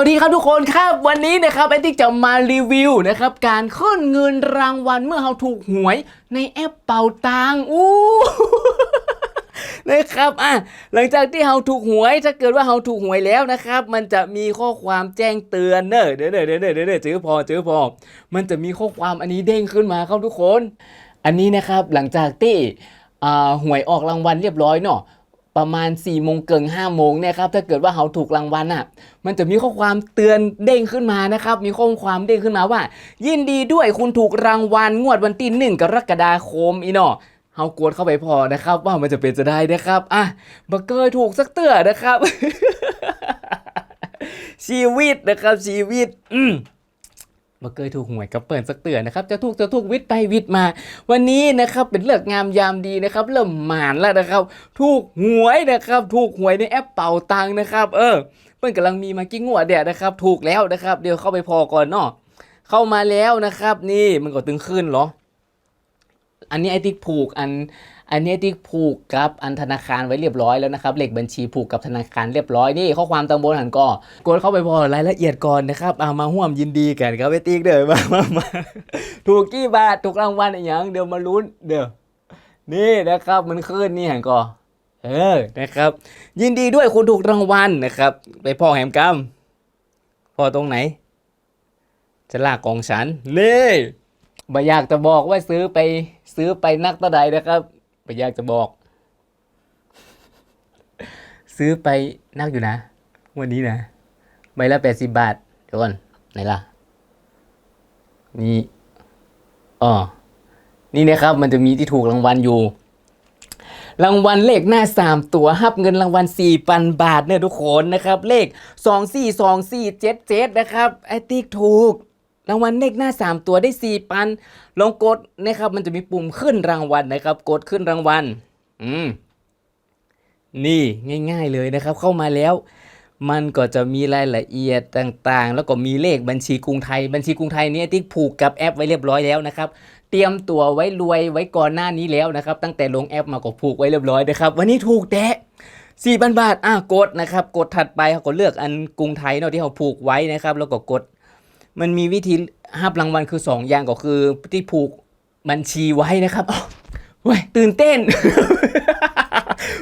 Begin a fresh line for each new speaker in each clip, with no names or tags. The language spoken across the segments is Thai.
วัสดีครับทุกคนครับวันนี้นะครับไอติกจะมารีวิวนะครับการขึ้นเงินรางวัลเมื่อเราถูกหวยในแอปเป่าตังอู้นะครับอะหลังจากที่เราถูกหวยถ้าเกิดว่าเราถูกหวยแล้วนะครับ มันจะมีข้อความแจ้งเตือนเนอะเดี๋ยวเดี๋ยวเดี๋ยวเดี๋ยวเจื้อพอจื้อพอ มันจะมีข้อความอันนี้เด้งขึ้นมาครับทุกคน อันนี้นะครับหลังจากที่หวยออกรางวัลเรียบร้อยเนาะ ประมาณ4ี่โมงเกินห้าโมงเนี่ยครับถ้าเกิดว่าเขาถูกรางวัลอะ มันจะมีข้อความเตือนเด้งขึ้นมานะครับ มีข้อความเด้งขึ้นมาว่า ยินดีด้วยคุณถูกรางวัลงวดวันที่หนึ่งกรกฎาคมอีนาะเฮากดเข้าไปพอนะครับ ว่ามันจะเป็นจะได้นะครับอะบักเกยถูกสักเตือนะครับ ชีวิตนะครับชีวิต อืม มาเคยถูกหวยกับเปิดสักเตือนนะครับจะถูกจะถูกวิทย์ไปวิทย์มา วันนี้นะครับเป็นเลิกงามยามดีนะครับ เริ่มหมานแล้วนะครับ ถูกหวยนะครับ ถูกหวยในแอปเป่าตังนะครับ เออเพื่อนกำลังมีมากิ้งหัวเดียนะครับ ถูกแล้วนะครับ เดี๋ยวเข้าไปพอก่อนเนาะเข้ามาแล้วนะครับ นี่มันก็ตึงขึ้นเหรอ อันนี้ไอติ๊กผูกอันอันนี้ที่ผูกกับอันธนาคารไว้เรียบร้อยแล้วนะครับเลขบัญชีผูกกับธนาคารเรียบร้อยนี่ข้อความตางบนหันก็กดเข้าไปพอรายละเอียดก่อนนะครับเอามาห่วมยินดีกันครับไอติ๊กเด้อมามามาถูกกี่บาทถูกรางวัลอย่างเดี๋ยวมาลุ้นเด้อนี่นะครับมันขึ้นนี่หันก็เออนะครับ ยินดีด้วยคุณถูกรางวัลนะครับ ไปพ่อแหมกำพ่อตรงไหนจะลากกองฉันนี่บ่อยากจะบอกว่าซื้อไป ซื้อไปนักต่อใดนะครับไม่อยากจะบอก ซื้อไปนักอยู่นะ วันนี้นะใบละแปดสิบบาท เดี๋ยวก่อนไหนล่ะ นี่อ๋อนี่นะครับ มันจะมีที่ถูกรางวัลอยู่ รางวัลเลขหน้าสามตัวฮับเงินรางวัลสี่พันบาทเนี่ยทุกคนนะครับ เลขสองสี่สองสี่เจ็ดเจ็ดนะครับ ไอติ๊กถูก รางวัลเลขหน้าสามตัวได้สี่พัน ลองกดนะครับ มันจะมีปุ่มขึ้นรางวัลนะครับ กดขึ้นรางวัล อืม นี่ง่าย ๆเลยนะครับ เข้ามาแล้ว มันก็จะมีรายละเอียดต่างๆ แล้วก็มีเลขบัญชีกรุงไทย บัญชีกรุงไทยเนี่ยที่ผูกกับแอปไว้เรียบร้อยแล้วนะครับ เตรียมตัวไว้รวยไว้ก่อนหน้านี้แล้วนะครับ ตั้งแต่ลงแอปมาก็ผูกไว้เรียบร้อยนะครับ วันนี้ถูกแตะสี่พันบาท อะ กดนะครับ กดถัดไปเขาก็เลือกอันกรุงไทยเนาะที่เขาผูกไว้นะครับ แล้วก็กด มันมีวิธีหับรางวัลคือ 2 อย่างก็คือที่ผูกบัญชีไว้นะครับอ้าวเว้ยตื่นเต้น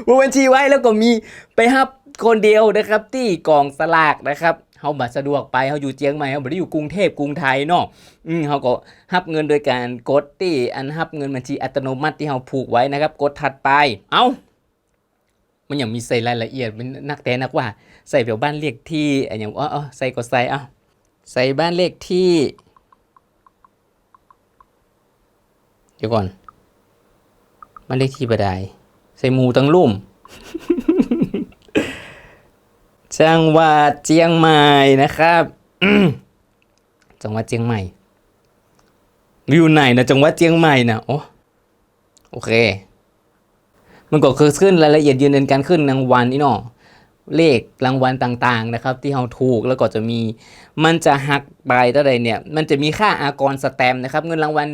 ผูกบัญชีไว้แล้วก็มีไปหับคนเดียวนะครับ ที่กองสลากนะครับเขาบัตรสะดวกไปเขาอยู่เจียงใหม่เขาไม่ได้อยู่กรุงเทพกรุงไทยเนาะอืมเขาก็หับเงินโดยการกดที่อันหับเงินบัญชีอัตโนมัติที่เขาผูกไว้นะครับ กดถัดไป เอามันยังมีใส่รายละเอียดเป็นนักแต่นักว่า ใส่เดี๋ยวบ้านเลขที่อะไรอย่างว่าอ๋อใส่ก็ใส่เอ้า ใส่บ้านเลขที่ เดี๋ยวก่อน บ้านเลขที่บไดายใส่หมูตั้งลุ่มจังหวัดเจียงใหม่นะครับจังหวัดเจียงใหม่อยู่ไหนนะจังหวัดเจียงใหม่นะโอ้โอเค มันก็คือขึ้นรายละเอียดยืนยันการขึ้นรางวัลนี่เนาะ เลขรางวัลต่างๆนะครับ ที่เราถูกแล้วก็จะมี มันจะหักไปเท่าใดเนี่ย มันจะมีค่าอากรสแตมนะครับ เงินรางวัล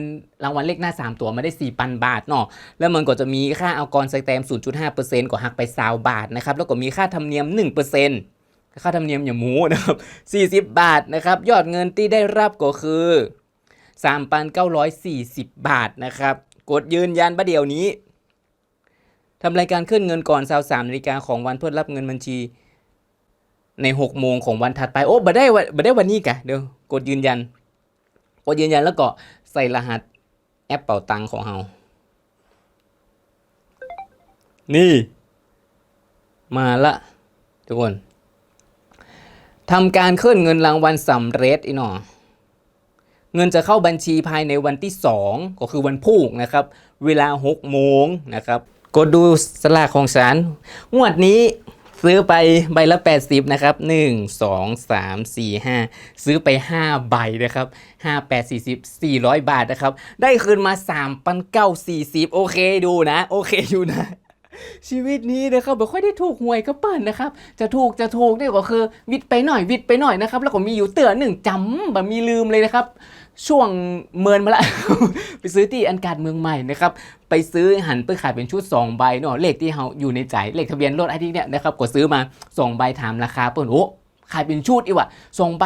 รางวัลเลขหน้า 3 ตัวม่ได้4 0 0 0บาทเนาะแล้วมันก็จะมีค่าอากรสแตมป์0.5%ก็หักไป20บาทนะครับ แล้วก็มีค่าธรรมเนียม 1%ค่าธรรมเนียมอย่าหมูนะครับ40 บาทนะครับ ยอดเงินที่ได้รับก็คือ 3,940 บาทนะครับ กดยืนยันประเดี๋ยวนี้ ทำรายการขึ้นเงินก่อน23นาฬิกาของวันเพื่อรับเงินบัญชี ในหกโมงของวันถัดไป โอ้บ่ได้วันบ่ได้วันนี้กะเดี๋ยวกดยืนยัน กดยืนยันแล้วก็ใส่รหัสแอปเป่าตังของเรานี่ มาละทุกคนทำการขึ้นเงินรางวัลสำเร็จอีหนอเงินจะเข้าบัญชีภายในวันที่ 2 ก็คือวันพุธนะครับ เวลา 6 โมงนะครับ กดดูสลากของฉันงวดนี้ซื้อไปใบละ 80 นะครับ 1 2 3 4 5 ซื้อไป 5 ใบนะครับ 5 8 40 400 บาทนะครับ ได้คืนมา3ปันเก้า40 โอเคดูนะ โอเคอยู่นะ ชีวิตนี้นะครับไม่ค่อยได้ถูกหวยก็เปิดนะครับ จะถูกจะถูกเนี่ยก็คือ วิดไปหน่อยวิดไปหน่อยนะครับ แล้วก็มีอยู่เตือนหนึ่งจำแบบมีลืมเลยนะครับ ช่วงเมินมาละ ไปซื้อที่อันการเมืองใหม่นะครับ ไปซื้อหันไปขายเป็นชุด 2 ใบเนาะเลขที่เขาอยู่ในใจเลขทะเบียนรถไอ้ที่เนี่ยนะครับกดซื้อมา 2 ใบถามราคาเปิดโอ้ขายเป็นชุดอีกว่ะส่งไป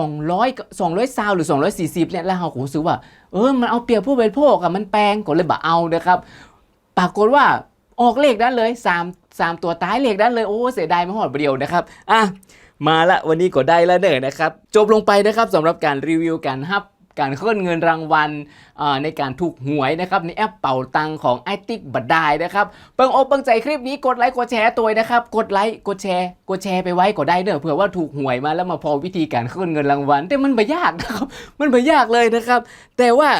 200 200ซาวหรือ 240เนี่ยแล้วเราก็รู้สึกว่าเออมันเอาเปรียบผู้บริโภคอะมันแปลงก็เลยบ่เอานะครับปรากฏว่าออกเลขนั้นเลย3 3ตัวท้ายเลขนั้นเลยโอ้เสียดายไม่หอดเดียวนะครับอะมาละวันนี้ก็ได้แล้วเนอะนะครับ จบลงไปนะครับสำหรับการรีวิวการฮับ การเคลื่อนเงินรางวัลในการถูกหวยนะครับในแอปเป่าตังของไอติกบัดดายนะครับเปิงอกเปิงใจคลิปนี้กดไลค์กดแชร์ตัวนะครับ กดไลค์กดแชร์กดแชร์ไปไว้ก็ได้เนอะเผื่อว่าถูกหวยมาแล้วมาพอวิธีการเคลื่อนเงินรางวัลแต่มันไม่ยากนะครับมันไม่ยากเลยนะครับ แต่ว่า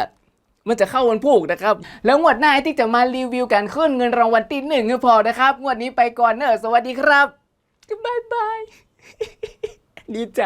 มันจะเข้าวันพุกนะครับ แล้วงวดหน้าไอติ๊กจะมารีวิวการขึ้นเงินรางวัลที่หนึ่งก็พอนะครับ งวดนี้ไปก่อนเนอะสวัสดีครับ บ๊ายบาย ดีใจ